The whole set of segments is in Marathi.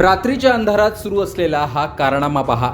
रात्रीच्या अंधारात सुरू असलेला हा कारनामा पहा.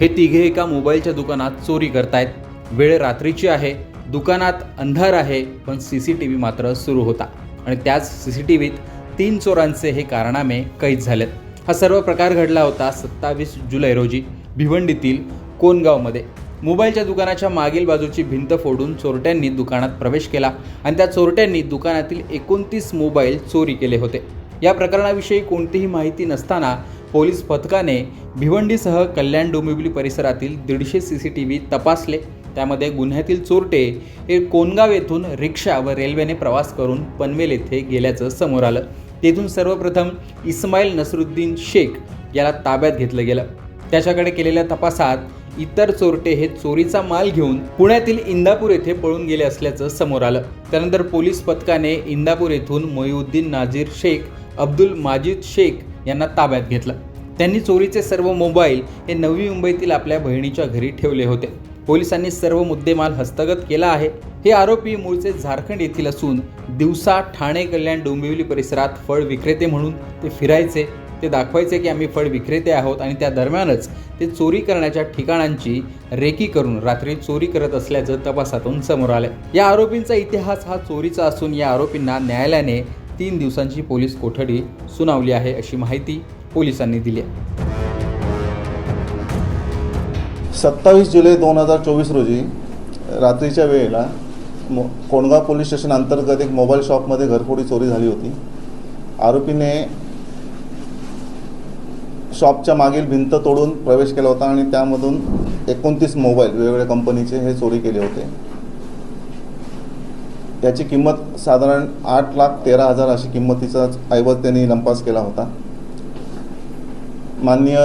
हे तिघे एका मोबाईलच्या दुकानात चोरी करतायत. वेळ रात्रीची आहे. दुकानात अंधार आहे पण सी सी टी व्ही मात्र सुरू होता. आणि त्याच सी सी टी व्हीत तीन चोरांचे हे कारनामे कैद झालेत. हा सर्व प्रकार घडला होता सत्तावीस जुलै रोजी भिवंडीतील कोनगावमध्ये. मोबाईलच्या दुकानाच्या मागील बाजूची भिंत फोडून चोरट्यांनी दुकानात प्रवेश केला आणि त्या चोरट्यांनी दुकानातील एकोणतीस मोबाईल चोरी केले होते. या प्रकरणाविषयी कोणतीही माहिती नसताना पोलीस पथकाने भिवंडीसह कल्याण डोंबिवली परिसरातील दीडशे सी सी टी व्ही तपासले. त्यामध्ये गुन्ह्यातील चोरटे हे कोनगाव येथून रिक्षा व रेल्वेने प्रवास करून पनवेल येथे गेल्याचं समोर आलं. तेथून सर्वप्रथम इस्माईल नसरुद्दीन शेख याला ताब्यात घेतलं गेलं. त्याच्याकडे केलेल्या तपासात इतर चोरटे हे चोरीचा माल घेऊन पुण्यातील इंदापूर येथे पळून गेले असल्याचं समोर आलं. त्यानंतर पोलीस पथकाने इंदापूर येथून मोईउद्दीन नाझीर शेख अब्दुल माजिद शेख यांना ताब्यात घेतलं. त्यांनी चोरीचे सर्व मोबाईल हे नवी मुंबईतील आपल्या बहिणीच्या घरी ठेवले होते. पोलिसांनी सर्व मुद्देमाल हस्तगत केला आहे. हे आरोपी मूळचे झारखंड येथील असून दिवसा ठाणे कल्याण डोंबिवली परिसरात फळ विक्रेते म्हणून ते फिरायचे. ते दाखवायचे की आम्ही फळ विक्रेते आहोत आणि त्या दरम्यानच ते चोरी करण्याच्या ठिकाणांची रेकी करून रात्री चोरी करत असल्याचं तपासातून समोर आलं. या आरोपींचा इतिहास हा चोरीचा असून या आरोपींना न्यायालयाने तीन दिवसांची पोलीस कोठडी सुनावली आहे अशी माहिती पोलिसांनी दिली आहे. सत्तावीस जुलै दोन हजार चोवीस रोजी रात्रीच्या वेळेला मो कोंडगाव पोलीस स्टेशन अंतर्गत एक मोबाईल शॉपमध्ये घरफोडी चोरी झाली होती. आरोपीने शॉपच्या मागील भिंत तोडून प्रवेश केला होता आणि त्यामधून एकोणतीस मोबाईल वेगवेगळ्या कंपनीचे हे चोरी केले होते. त्याची किंमत साधारण आठ लाख तेरा हजार अशी किंमतीचा ऐवज त्यांनी लंपास केला होता. माननीय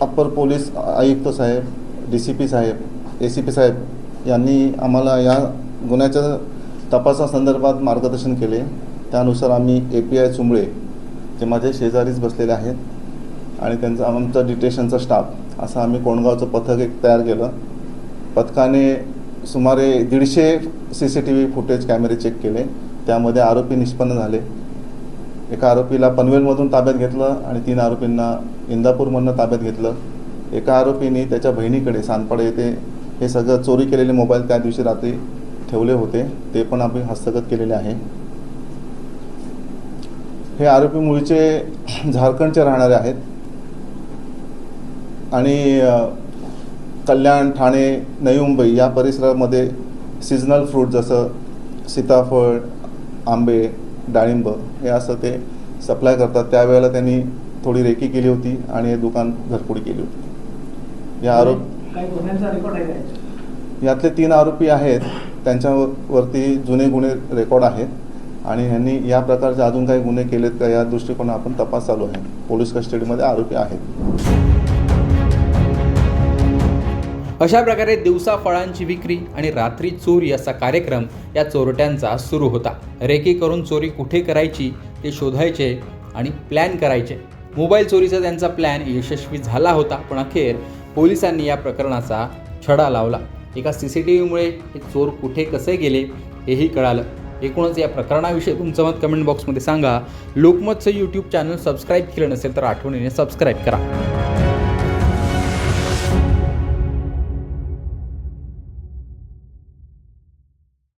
अप्पर पोलीस आयुक्त साहेब डी सी पी साहेब ए सी पी साहेब यांनी आम्हाला या गुन्ह्याच्या तपासासंदर्भात मार्गदर्शन केले. त्यानुसार आम्ही ए पी आय चुंबळे जे माझे शेजारीच बसलेले आहेत आणि त्यांचा आमचा डिटेशनचा स्टाफ असं आम्ही कोंडगावचं पथक एक तयार केलं. पथकाने सुमारे दीडशे C C T V footage कॅमेरे चेक केले. त्यामध्ये आरोपी निष्पन्न झाले. एका आरोपीला पनवेलमधून ताब्यात घेतलं आणि तीन आरोपींना इंदापूरमधनं ताब्यात घेतलं. एका आरोपीने त्याच्या बहिणीकडे सानपाडे येथे हे सगळं चोरी केलेले मोबाईल त्या दिवशी रात्री ठेवले होते. ते पण आम्ही हस्तगत केलेले आहे. हे आरोपी मूळचे झारखंडचे राहणारे आहेत. आणि कल्याण ठाणे नवी मुंबई या परिसरामध्ये सिजनल फ्रूट जसं सीताफळ आंबे डाळिंब हे असं ते सप्लाय करतात. त्यावेळेला त्यांनी थोडी रेकी केली होती आणि हे दुकान घरपुडी केली होती. या आरोप? यातले तीन आरोपी आहेत. त्यांच्यावरती जुने गुन्हे रेकॉर्ड आहेत. आणि ह्यांनी या प्रकारचे अजून काही गुन्हे केलेत का या दृष्टिकोनात आपण तपास चालू आहे. पोलीस कस्टडीमध्ये आरोपी आहेत. अशा प्रकारे दिवसा फळांची विक्री आणि रात्री चोरी असा कार्यक्रम या चोरट्यांचा सुरू होता. रेकी करून चोरी कुठे करायची ते शोधायचे आणि प्लॅन करायचे. मोबाईल चोरीचा त्यांचा प्लॅन यशस्वी झाला होता पण अखेर पोलिसांनी या प्रकरणाचा छडा लावला. एका सी सी टी व्हीमुळे हे चोर कुठे कसे गेले हेही कळालं. एकूणच या प्रकरणाविषयी तुमचं मत कमेंट बॉक्समध्ये सांगा. लोकमतचं यूट्यूब चॅनल सबस्क्राईब केलं नसेल तर आठवणीने सबस्क्राईब करा.